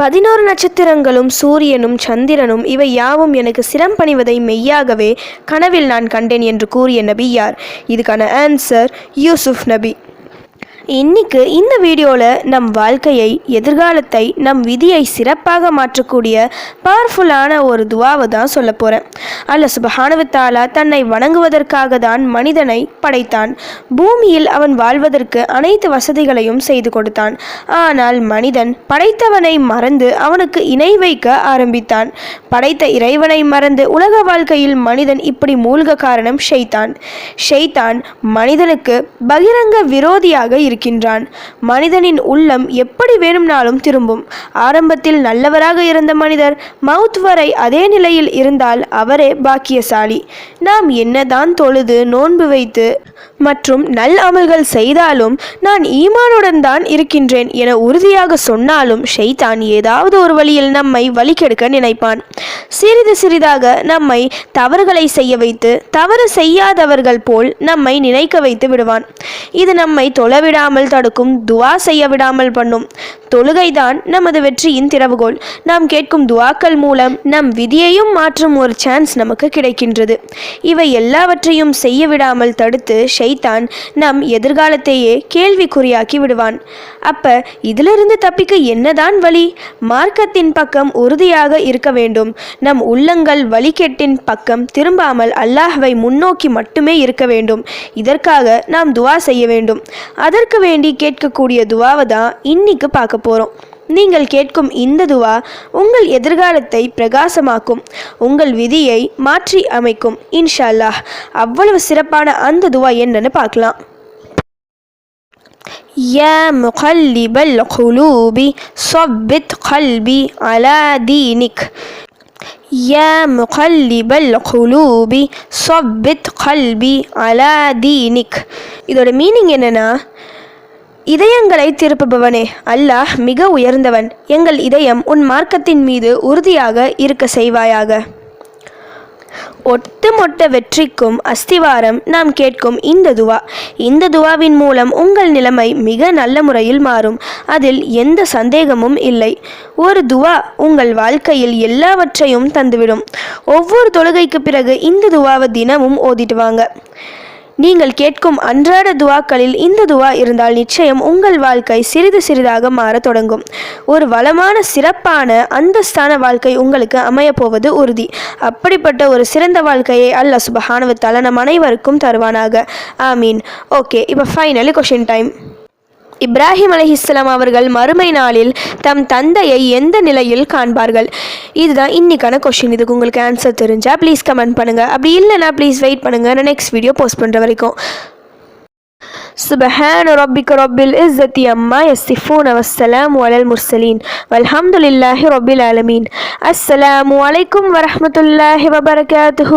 பதினோரு நட்சத்திரங்களும் சூரியனும் சந்திரனும் இவை யாவும் எனக்கு சிரம் பணிவதை மெய்யாகவே கனவில் நான் கண்டேன் என்று கூறிய நபி யார்? இதுக்கான ஆன்சர் யூசுப் நபி. இன்னைக்கு இந்த வீடியோவில் நம் வாழ்க்கையை எதிர்காலத்தை நம் விதியை சிறப்பாக மாற்றக்கூடிய பவர்ஃபுல்லான ஒரு துவாவை தான் சொல்ல போகிறேன் அல்ல சுபஹானவத்தாலா தன்னை வணங்குவதற்காக தான் மனிதனை படைத்தான். பூமியில் அவன் வாழ்வதற்கு அனைத்து வசதிகளையும் செய்து கொடுத்தான். ஆனால் மனிதன் படைத்தவனை மறந்து அவனுக்கு இணை வைக்க ஆரம்பித்தான். படைத்த இறைவனை மறந்து உலக வாழ்க்கையில் மனிதன் இப்படி மூழ்க காரணம் ஷெய்தான் ஷெய்தான் மனிதனுக்கு பகிரங்க விரோதியாக இருக்கின்றான். மனிதனின் உள்ளம் எப்படி வேணும்னாலும் திரும்பும். ஆரம்பத்தில் நல்லவராக இருந்த மனிதர் மவுத் வரை அதே நிலையில் இருந்தால் அவரே பாக்கியசாலி. நாம் என்னதான் தொழுது நோன்பு வைத்து மற்றும் நல் அமல்கள் செய்தாலும் நான் ஈமானுடன் தான் இருக்கின்றேன் என உறுதியாக சொன்னாலும் ஷைத்தான் ஏதாவது ஒரு வழியில் நம்மை வழிகெடுக்க நினைப்பான். சிறிது சிறிதாக நம்மை தவறுகளை செய்ய வைத்து தவறு செய்யாதவர்கள் போல் நம்மை நினைக்க வைத்து விடுவான். இது நம்மை தொலைவிடாமல் தடுக்கும் துவா செய்ய விடாமல் பண்ணும். தொழுகைதான் நமது வெற்றியின் திறவுகோல் நாம் கேட்கும் துவாக்கள் மூலம் நம் விதியையும் மாற்றும் ஒரு சான்ஸ் நமக்கு கிடைக்கின்றது. இவை எல்லாவற்றையும் செய்ய விடாமல் தடுத்து ஷைத்தான் நம் எதிர்காலத்தையே கேள்விக்குறியாக்கி விடுவான். அப்ப இதிலிருந்து தப்பிக்க என்னதான் வழி? மார்க்கத்தின் பக்கம் உறுதியாக இருக்க வேண்டும். நம் உள்ளங்கள் வழிகெட்டின் பக்கம் திரும்பாமல் அல்லாஹ்வை முன்னோக்கி மட்டுமே இருக்க வேண்டும். இதற்காக நாம் துவா செய்ய வேண்டும். அதற்கு வேண்டி கேட்கக்கூடிய துவாவை தான் இன்னைக்கு பார்க்க போகிறோம் நீங்கள் கேட்கும் இந்த துவா உங்கள் எதிர்காலத்தை பிரகாசமாக்கும் உங்கள் விதியை மாற்றி அமைக்கும் இன்ஷா அல்லாஹ் அவ்வளவு சிறப்பான அந்த துவா என்னன்னு பார்க்கலாம் يا مقلب القلوب صبت قلبي على دينك يا مقلب القلوب صبت قلبي على دينك இதோட மீனிங் என்னன்னா இதயங்களை திருப்புபவனே அல்லாஹ் மிக உயர்ந்தவன். எங்கள் இதயம் உன் மார்க்கத்தின் மீது உறுதியாக இருக்க செய்வாயாக. ஒட்டுமொட்ட வெற்றிக்கும் அஸ்திவாரம் நாம் கேட்கும் இந்த துவா. இந்த துவாவின் மூலம் உங்கள் நிலைமை மிக நல்ல முறையில் மாறும். அதில் எந்த சந்தேகமும் இல்லை. ஒரு துவா உங்கள் வாழ்க்கையில் எல்லாவற்றையும் தந்துவிடும். ஒவ்வொரு தொழுகைக்கு பிறகு இந்த துவாவை தினமும் ஓதிட்டு வாங்க. நீங்கள் கேட்கும் அன்றாட துவாக்களில் இந்த துவா இருந்தால் நிச்சயம் உங்கள் வாழ்க்கை சிறிது சிறிதாக மாறத் தொடங்கும். ஒரு வளமான சிறப்பான அந்தஸ்தான வாழ்க்கை உங்களுக்கு அமையப்போவது உறுதி. அப்படிப்பட்ட ஒரு சிறந்த வாழ்க்கையை அல்ல சுபஹானவத்தால நம் அனைவருக்கும் தருவானாக. ஆமீன். ஓகே இப்போ ஃபைனலி கொஷின் டைம் இப்ராஹிம் அலைஹிஸ்ஸலாம் அவர்கள் மறுமை நாளில் தம் தந்தையை எந்த நிலையில் காண்பார்கள் இதுதான் இன்னைக்கான கொஷின் இதுக்கு உங்களுக்கு ஆன்சர் தெரிஞ்சா ப்ளீஸ் கமெண்ட் பண்ணுங்கள் அப்படி இல்லைன்னா ப்ளீஸ் வெயிட் பண்ணுங்கள் நான் நெக்ஸ்ட் வீடியோ போஸ்ட் பண்ணுற வரைக்கும் سبحان ربك رب العزة عما يصفون والسلام على المرسلين والحمد لله رب العالمين السلام عليكم ورحمة الله وبركاته